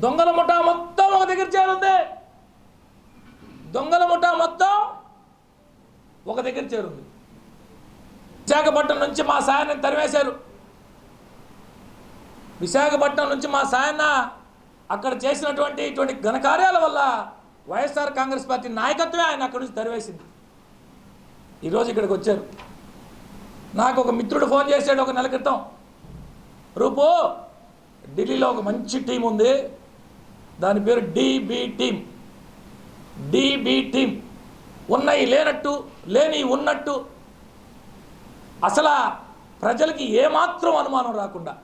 దొంగల ముఠా మొత్తం ఒక దగ్గర చేరుంది. దొంగల ముఠా మొత్తం ఒక దగ్గర చేరుంది. విశాఖపట్నం నుంచి మా సాయాన్ని తరివేశారు విశాఖపట్నం నుంచి మా సాయన్న అక్కడ చేసినటువంటి ఇటువంటి ఘనకార్యాల వల్ల వైఎస్ఆర్ కాంగ్రెస్ పార్టీ నాయకత్వమే ఆయన అక్కడి నుంచి తరివేసింది. ఈరోజు ఇక్కడికి వచ్చారు. నాకు ఒక మిత్రుడు ఫోన్ చేశాడు ఒక నెల క్రితం. రూపు ఢిల్లీలో ఒక మంచి టీం ఉంది. దాని పేరు డిబి టీమ్ డిబి టీమ్ ఉన్నాయి లేనట్టు లేని ఉన్నట్టు. అసలు ప్రజలకి ఏమాత్రం అనుమానం రాకుండా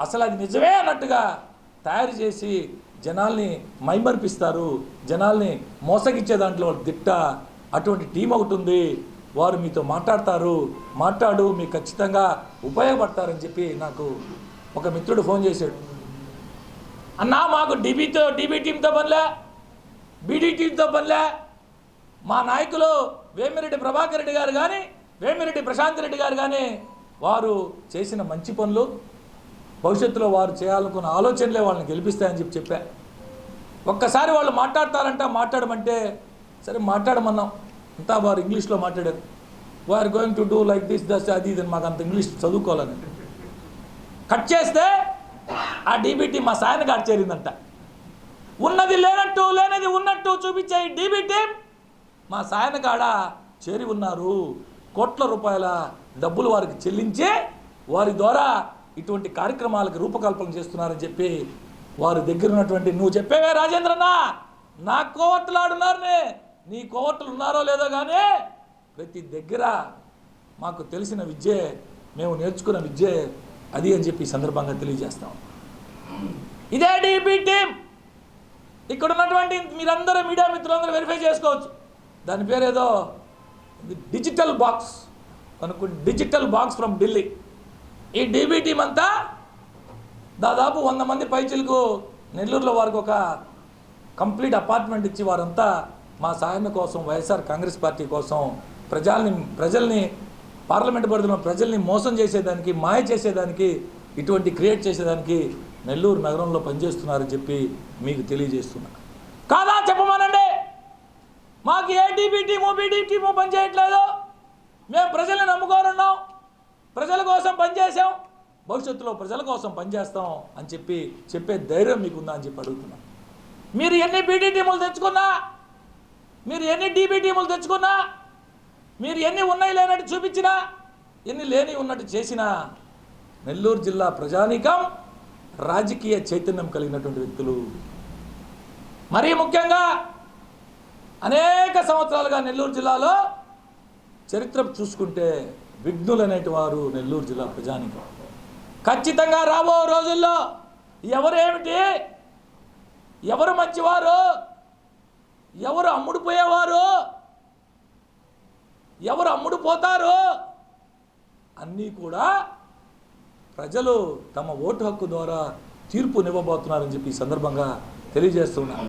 అసలు అది నిజమే అన్నట్టుగా తయారు చేసి జనాల్ని మైమర్పిస్తారు జనాల్ని మోసగిచ్చే దాంట్లో దిట్ట అటువంటి టీం ఒకటి ఉంది. వారు మీతో మాట్లాడతారు మాట్లాడు మీకు ఖచ్చితంగా ఉపయోగపడతారని చెప్పి నాకు ఒక మిత్రుడు ఫోన్ చేశాడు. అన్నా మాకు డీబీతో డీబీ టీంతో పనిలే. బీడీ టీంతో పనిలే. మా నాయకులు వేమిరెడ్డి ప్రభాకర్ రెడ్డి గారు కానీ వేమిరెడ్డి ప్రశాంత్ రెడ్డి గారు కానీ వారు చేసిన మంచి పనులు భవిష్యత్తులో వారు చేయాలనుకున్న ఆలోచనలే వాళ్ళని గెలిపిస్తాయని చెప్పి చెప్పా. ఒక్కసారి వాళ్ళు మాట్లాడతారంట మాట్లాడమంటే సరే మాట్లాడమన్నాం. అంతా వారు ఇంగ్లీష్లో మాట్లాడారు. వారు going to do like this thus అది ఇది అని మాకు అంత ఇంగ్లీష్ చదువుకోవాలని. కట్ చేస్తే ఆ డీబీటీ మా సాయన కాడ చేరిందంట. ఉన్నది లేనట్టు లేనిది ఉన్నట్టు చూపించే ఈ మా సాయన కాడ చేరి ఉన్నారు. కోట్ల రూపాయల డబ్బులు వారికి చెల్లించి వారి ద్వారా ఇటువంటి కార్యక్రమాలకు రూపకల్పన చేస్తున్నారని చెప్పి వారి దగ్గర ఉన్నటువంటి నువ్వు చెప్పేవే రాజేంద్రన్న నా కోవట్లు ఆడున్నారని నీ కోవట్లు ఉన్నారో లేదో కానీ ప్రతి దగ్గర మాకు తెలిసిన విద్యే మేము నేర్చుకున్న విద్యే అది అని చెప్పి సందర్భంగా తెలియజేస్తాం. ఇదే డీపీ టీం ఇక్కడ ఉన్నటువంటి మీరందరూ మీడియా మిత్రులందరూ వెరిఫై చేసుకోవచ్చు. దాని పేరు ఏదో? డిజిటల్ బాక్స్ మనకు డిజిటల్ బాక్స్ ఫ్రమ్ ఢిల్లీ ఈ డీబీ టీం అంతా దాదాపు వంద మంది పైచిలకు నెల్లూరులో వారికి ఒక కంప్లీట్ అపార్ట్మెంట్ ఇచ్చి వారంతా మా సాయం కోసం వైఎస్ఆర్ కాంగ్రెస్ పార్టీ కోసం ప్రజల్ని ప్రజల్ని పార్లమెంట్ పరిధిలో ప్రజల్ని మోసం చేసేదానికి మాయ చేసేదానికి ఇటువంటి క్రియేట్ చేసేదానికి నెల్లూరు నగరంలో పనిచేస్తున్నారని చెప్పి మీకు తెలియజేస్తున్నా. కాదా చెప్పమనండి? మాకు ఏ టీము బీడీ టీము పనిచేయట్లేదు. మేము ప్రజల్ని నమ్ముకోనున్నాం. ప్రజల కోసం పనిచేసాం భవిష్యత్తులో ప్రజల కోసం పనిచేస్తాం అని చెప్పి చెప్పే ధైర్యం మీకుందా అని చెప్పి అడుగుతున్నాం. మీరు ఎన్ని బీడీ టీములు తెచ్చుకున్నా? మీరు ఎన్ని డీబీ టీములు తెచ్చుకున్నా? మీరు ఎన్ని ఉన్నాయి లేనట్టు చూపించినా? ఎన్ని లేని ఉన్నట్టు చేసినా? నెల్లూరు జిల్లా ప్రజానీకం రాజకీయ చైతన్యం కలిగినటువంటి వ్యక్తులు. మరీ ముఖ్యంగా అనేక సంవత్సరాలుగా నెల్లూరు జిల్లాలో చరిత్ర చూసుకుంటే విఘ్నులు అనేటి వారు నెల్లూరు జిల్లా ప్రజానికి. ఖచ్చితంగా రాబో రోజుల్లో ఎవరేమిటి? ఎవరు మంచివారు? ఎవరు అమ్ముడుపోయేవారు ఎవరు అమ్ముడు పోతారు? అన్నీ కూడా ప్రజలు తమ ఓటు హక్కు ద్వారా తీర్పునివ్వబోతున్నారని చెప్పి ఈ సందర్భంగా తెలియజేస్తున్నా